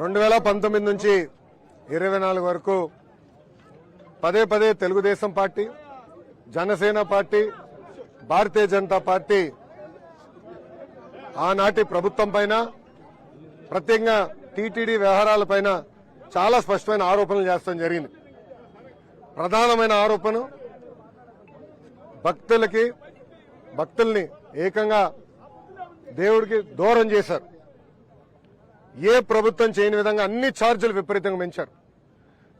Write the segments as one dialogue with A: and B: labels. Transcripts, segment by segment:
A: రెండు వేల పంతొమ్మిది నుంచి ఇరవై నాలుగు వరకు పదే పదే Telugudesam party Janasena party Bharatiya Janata party ఆనాటి ప్రభుత్వం పైన ప్రత్యేకంగా టీటీడీ వ్యవహారాలపైన చాలా స్పష్టమైన ఆరోపణలు చేస్తాం జరిగింది. ప్రధానమైన ఆరోపణ భక్తులకి భక్తుల్ని ఏకంగా దేవుడికి దూరం చేశారు. ఏ ప్రభుత్వం చేయని విధంగా అన్ని ఛార్జీలు విపరీతంగా పెంచారు.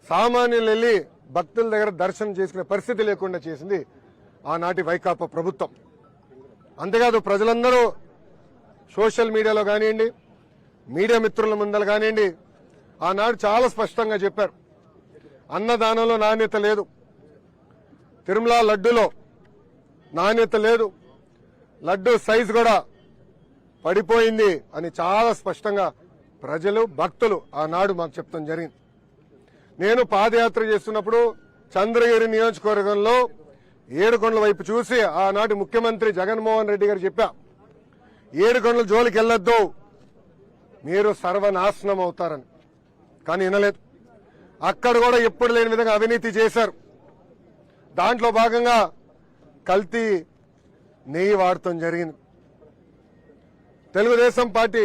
A: సామాన్యులు వెళ్ళి భక్తుల దగ్గర దర్శనం చేసుకునే పరిస్థితి లేకుండా చేసింది ఆనాటి వైకాపా ప్రభుత్వం. అంతేకాదు ప్రజలందరూ సోషల్ మీడియాలో కానివ్వండి మీడియా మిత్రుల ముందర కానివ్వండి ఆనాడు చాలా స్పష్టంగా చెప్పారు. అన్నదానంలో నాణ్యత లేదు. తిరుమల లడ్డులో నాణ్యత లేదు. లడ్డు సైజు కూడా పడిపోయింది అని చాలా స్పష్టంగా ప్రజలు భక్తులు ఆనాడు మాకు చెప్తాం జరిగింది. నేను పాదయాత్ర చేస్తున్నప్పుడు చంద్రగిరి నియోజకవర్గంలో ఏడుకొండల వైపు చూసి ఆనాటి ముఖ్యమంత్రి జగన్మోహన్ రెడ్డి గారు చెప్పా ఏడుకొండల జోలికి వెళ్ళొద్దు మీరు సర్వనాశనం అవుతారని. కానీ వినలేదు. అక్కడ కూడా ఎప్పుడు లేని విధంగా అవినీతి చేశారు. దాంట్లో భాగంగా కల్తీ నెయ్యి వాడటం జరిగింది. తెలుగుదేశం పార్టీ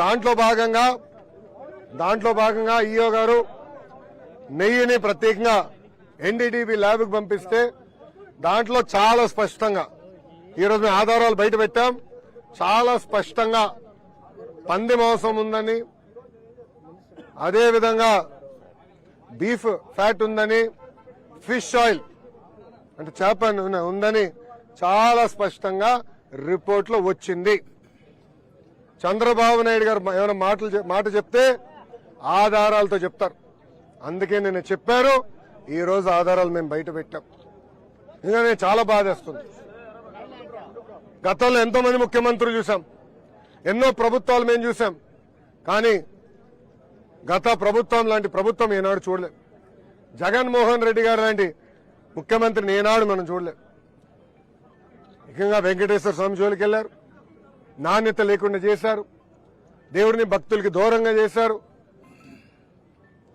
A: దాంట్లో భాగంగా దాంట్లో భాగంగా ఈఓ గారు నెయ్యిని ప్రత్యేకంగా ఎన్డీటీవీ ల్యాబ్కి పంపిస్తే దాంట్లో చాలా స్పష్టంగా ఈరోజు మేము ఆధారాలు బయట పెట్టాం చాలా స్పష్టంగా పంది మాంసం ఉందని అదేవిధంగా బీఫ్ ఫ్యాట్ ఉందని ఫిష్ ఆయిల్ అంటే చేప ఉందని చాలా స్పష్టంగా రిపోర్ట్లో వచ్చింది. చంద్రబాబు నాయుడు గారు ఏమైనా మాటలు మాట చెప్తే ఆధారాలతో చెప్తారు. అందుకే నేను చెప్పారు ఈ రోజు ఆధారాలు మేము బయట పెట్టాం. ఇంకా నేను చాలా బాధేస్తుంది. గతంలో ఎంతో మంది ముఖ్యమంత్రులు చూసాం. ఎన్నో ప్రభుత్వాలు మేము చూసాం. కానీ గత ప్రభుత్వం లాంటి ప్రభుత్వం ఏనాడు చూడలేదు. జగన్మోహన్ రెడ్డి గారు లాంటి ముఖ్యమంత్రిని ఏనాడు మనం చూడలేదు. ముఖ్యంగా వెంకటేశ్వర స్వామి జోలికి వెళ్ళారు నాణ్యత లేకుండా చేశారు. దేవుడిని భక్తులకి దూరంగా చేశారు.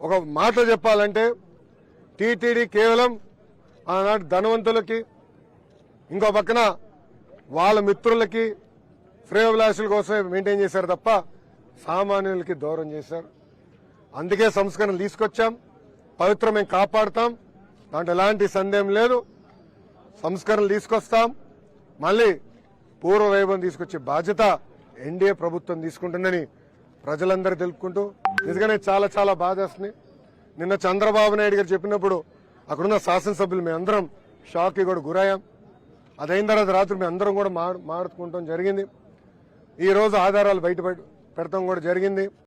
A: ఒక మాట చెప్పాలంటే టీటీడీ కేవలం ఆనాటి ధనవంతులకి ఇంకో పక్కన వాళ్ళ మిత్రులకి శ్రేయోభిలాషుల కోసమే మెయింటైన్ చేశారు తప్ప సామాన్యులకి దూరం చేశారు. అందుకే సంస్కరణలు తీసుకొచ్చాం. పవిత్రమే మేము కాపాడుతాం. దాంట్లో ఎలాంటి సందేహం లేదు. సంస్కరణలు తీసుకొస్తాం. మళ్ళీ పూర్వ వైభవం తీసుకొచ్చే బాధ్యత ఎన్డీఏ ప్రభుత్వం తీసుకుంటుందని ప్రజలందరూ తెలుపుకుంటూ నిజంగానే చాలా చాలా బాధేస్తుంది నిన్న చంద్రబాబు నాయుడు గారు చెప్పినప్పుడు అక్కడున్న శాసనసభ్యులు మేమందరం షాక్కి కూడా గురయ్యాం. అదైన తర్వాత రాత్రి మేము అందరం కూడా మాట్లాడుకుంటాం జరిగింది. ఈరోజు ఆధారాలు బయట పెడతాం కూడా జరిగింది.